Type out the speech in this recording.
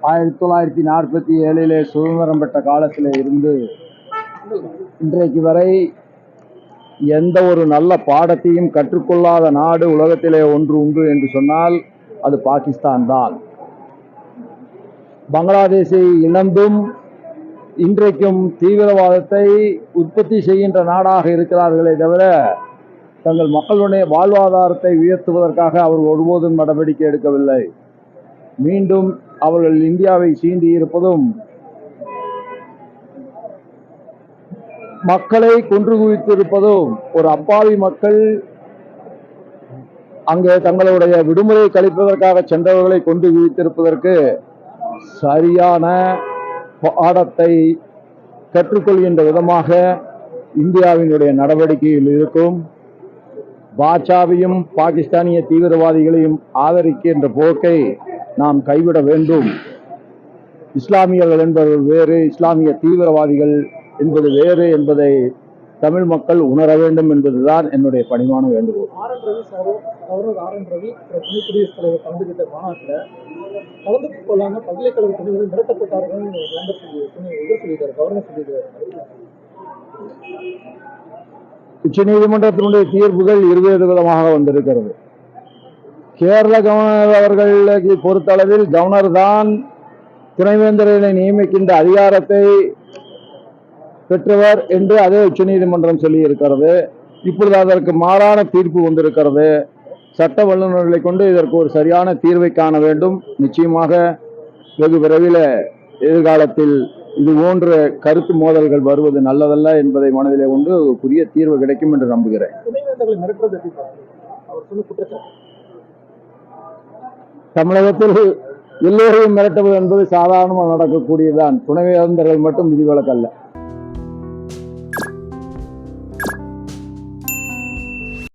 ஆயிரத்தி தொள்ளாயிரத்தி நாற்பத்தி ஏழிலே சுதந்திரம் பெற்ற காலத்தில் இருந்து இன்றைக்கு வரை எந்த ஒரு நல்ல பாடத்தையும் கற்றுக்கொள்ளாத நாடு உலகத்திலே ஒன்று உண்டு என்று சொன்னால் அது பாகிஸ்தான் தான். பங்களாதேஷை இழந்தும் இன்றைக்கும் தீவிரவாதத்தை உற்பத்தி செய்கின்ற நாடாக இருக்கிறார்களே தவிர தங்கள் மக்களுடைய வாழ்வாதாரத்தை உயர்த்துவதற்காக அவர் ஒருபோதும் நடவடிக்கை எடுக்கவில்லை. மீண்டும் அவர்கள் இந்தியாவை சீண்டி இருப்பதும் மக்களை கொன்று குவித்திருப்பதும் ஒரு அப்பாவி மக்கள் அங்கே தங்களுடைய விடுமுறை கழிப்பதற்காக சென்றவர்களை கொண்டு குவித்திருப்பதற்கு சரியான பாடத்தை கற்றுக்கொள்கின்ற விதமாக இந்தியாவினுடைய நடவடிக்கையில் இருக்கும். பாஜாவையும் பாகிஸ்தானிய தீவிரவாதிகளையும் ஆதரிக்கின்ற போக்கை நாம் கைவிட வேண்டும். இஸ்லாமியர்கள் என்பது வேறு இஸ்லாமிய தீவிரவாதிகள் என்பது வேறு என்பதை தமிழ் மக்கள் உணர வேண்டும் என்பதுதான் என்னுடைய பணிவான வேண்டுகோள். சொல்லியிருக்காரு? உச்சநீதிமன்றத்தினுடைய தீர்ப்புகள் இருவேறு விதமாக வந்திருக்கிறது. கேரள கவர்னர் அவர்களுக்கு பொறுத்தளவில் கவர்னர் தான் துணைவேந்தர்களை நியமிக்கின்ற அதிகாரத்தை பெற்றவர் என்று அதே உச்சநீதிமன்றம் சொல்லியிருக்கிறது. இப்பொழுது அதற்கு மாறான தீர்ப்பு வந்திருக்கிறது. சட்ட வல்லுநர்களை கொண்டு இதற்கு ஒரு சரியான தீர்வை காண வேண்டும். நிச்சயமாக வெகு விரைவில் எதிர்காலத்தில் இது போன்ற கருத்து மோதல்கள் வருவது நல்லதல்ல என்பதை மனதிலே கொண்டு புதிய தீர்வு கிடைக்கும் என்று நம்புகிறேன். தமிழகத்தில் எல்லோரையும் மிரட்டுவது என்பது சாதாரணமாக நடக்கக்கூடியதுதான். துணைவேந்தர்கள் மட்டும் விதிவிலக்கல்ல.